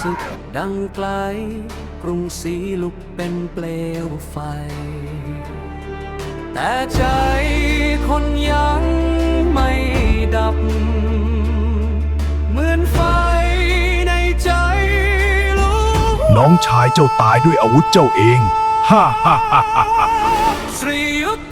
สึกดังไกล กรุงศรีลุกเป็นเปลวไฟ แต่ใจคนยังไม่ดับ เหมือนไฟในใจลุกน้องชายเจ้าตายด้วยอาวุธเจ้าเอง ฮ่าฮ่าฮ่าฮ่า สรียุทธ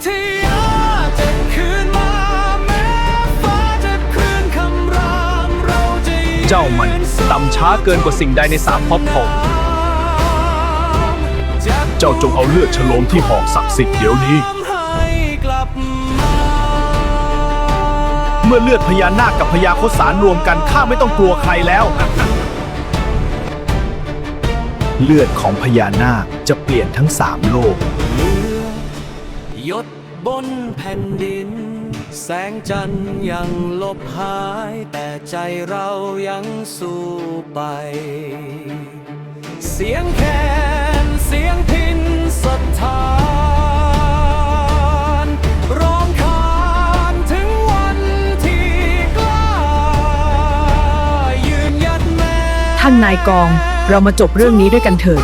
เจ้ามันต่ำช้าเกินกว่าสิ่งใดในสามภพผมจะเจ้าจงเอาเลือดฉลอมที่หอกศักดิ์สิทธิ์เดี๋ยวนี้ เมื่อเลือดพญานาคกับพญาโคสารรวมกันข้าไม่ต้องกลัวใครแล้ว เลือดของพญานาคจะเปลี่ยนทั้งสามโลกยดบนแผ่นดิน แสงจันทร์ยังลบหาย แต่ใจเรายังสู้ไป เสียงแคนเสียงพินสถานร้องคานถึงวันที่กล้ายืนยัดแม้ท่านนายกอง เรามาจบเรื่องนี้ด้วยกันเถิด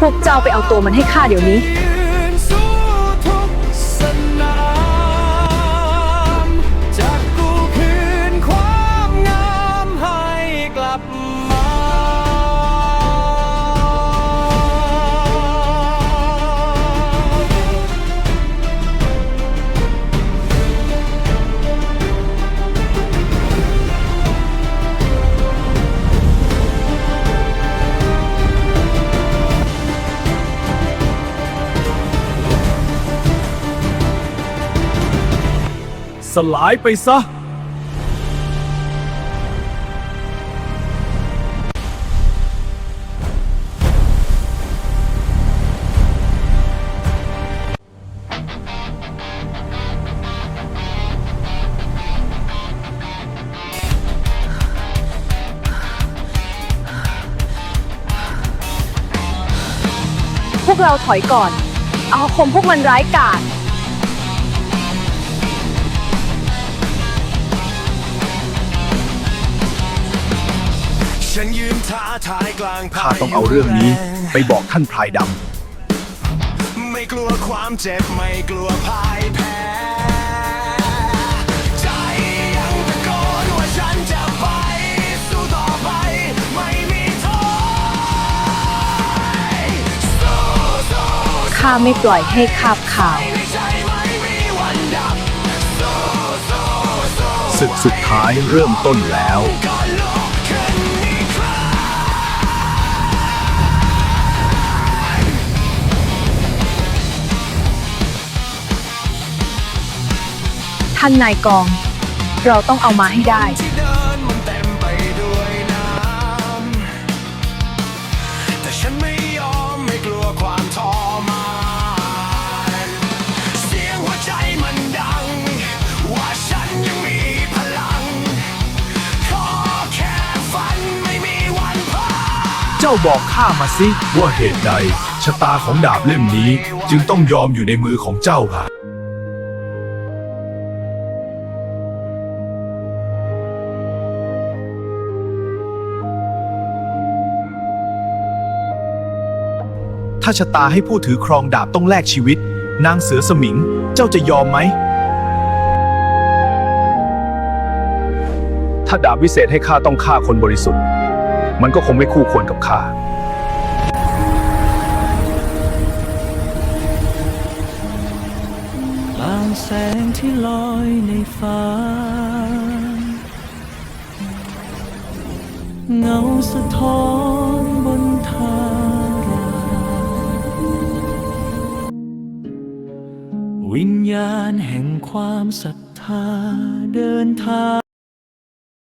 พวกเจ้าไปเอาตัวมันให้ข้าเดี๋ยวนี้ สลายไปซะ พวกเราถอยก่อนเอาคมพวกมันร้ายกาจ ข้าต้องเอาเรื่องนี้ไปบอกท่านพรายดไม่กลัวความเจ็บไม่กลัวพ่ายแพ้ใจยังตะโกนว่าฉันจะไปสู้ต่อไปไม่มีท้อสู้สู้ข้าไม่ปล่อยให้คาบข่าวในใจไม่มีวันดับสู้สู้สู้ำศึกสุดท้ายเริ่มต้นแล้ว ท่านนายกอง เราต้องเอามาให้ได้ ที่เดินมันเต็มไปด้วยน้ำ แต่ฉันไม่ยอมไม่กลัวความทรมานเสียงหัวใจมันดัง ว่าฉันยังมีพลัง ขอแค่ฝันไม่มีวันพ่ายเจ้าบอกข้ามาสิว่าเหตุใด ชะตาของดาบเล่มนี้จึงต้องยอมอยู่ในมือของเจ้าค่ะ ถ้าชะตาให้ผู้ถือครองดาบต้องแลกชีวิต นางเสือสมิง เจ้าจะยอมไหม ถ้าดาบวิเศษให้ข้าต้องฆ่าคนบริสุทธิ์ มันก็คงไม่คู่ควรกับข้ากลางแสงที่ลอยในฟ้า เงาสะท้อนบนทาง วิญญาณแห่งความศรัทธาเดินทาง